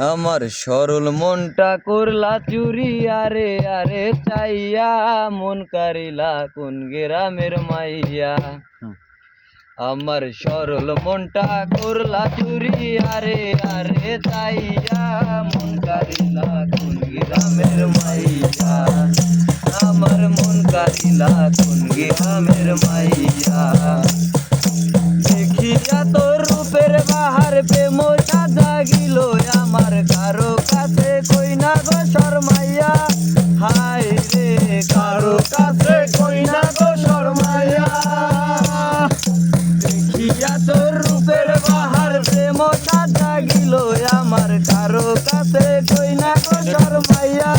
আমার সরল মনটা করলা চুরি আরে আরে চাইয়া মন কারিলা কোন গ্রামের মাইয়া। আমার সরল মনটা করলা চুরি আরে আরে চাইয়া মন কারিলা কোন গ্রামের মাইয়া। আমার মন কারিলা কোন গ্রামের মাইয়া। দেখিয়া তোর রূপের বাহার প্রেম জাগিল কারও কাছে কই না গো শর্মাইয়া দেখিয়া তোর রূপের বাহার প্রেম জাগিল আমার। কারও কাছে কই না গো শর্মাইয়া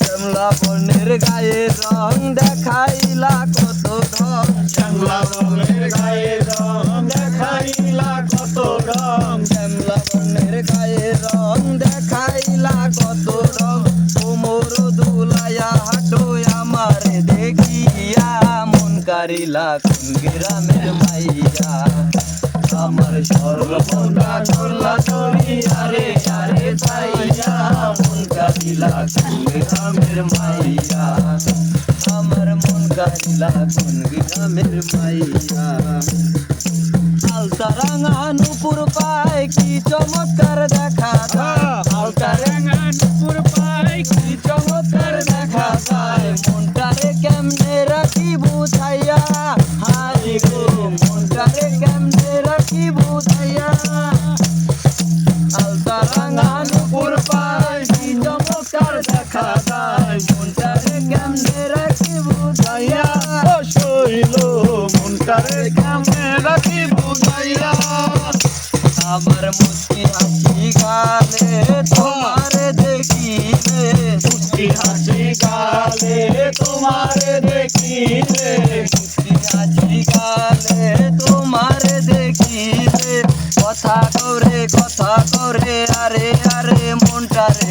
শ্যামলা বর্ণের গায়ে রং দেখাইলা কত ঢং। শ্যামলা বনের গায়ে রং দেখাইলা কত রং শ্যামলা বর্ণের গায়ে রং দেখাইলা কত কোন গ্রামের মাইয়া আমার সর্বমনটা করলা চুরি আরে আরে চাইয়া মন কোন গ্রামের মাইয়া আমার মন কোন গ্রামের মাইয়া আলতা রাঙা নুপুর পায়, কি চমৎকার দেখা মনটারে কেমনে রাখি বুঝাইয়া আমার মুস্কি হাসি গালে তোমার দেখিলে। মুস্কি হাসি গালে তোমারে দেখিলে। মুস্কি হাসি গালে তোমার দেখিলে। কথা করে কথা করে আরে আরে মনটারে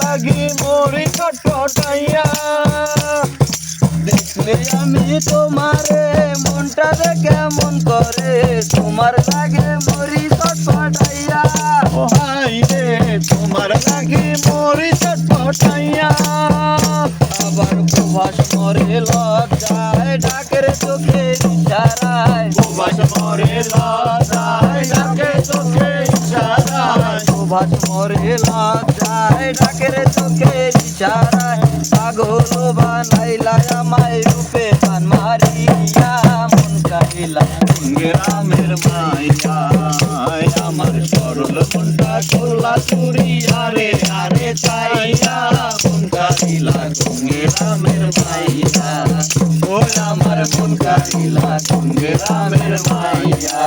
লাগি মরি কটকটাইয়া দেখলে আমি তোমারে মনটারে কেমন করে, তোমার লাগে মরি ছটফটাইয়া ও হাই রে, তোমার লাগি মরি কটকটাইয়া আবার প্রভাস মরে লজ্জায়, ডাকের চোখে ইশারায়। প্রবাস মরে লজায় প্রভাস মরে লজ্জায় ডাকের চোখে ইশারায় পাগল বানাইলা, আমায় রূপে পান মারিয়া, মন কাহিলা গ্রামের মাইয়া আমার সরল মনটা খোলা চুরি আরে আরে চাইয়া কোনটা দিলা গ্রামের মাইয়া ও আমার মন কাহিলা গ্রামের মাইয়া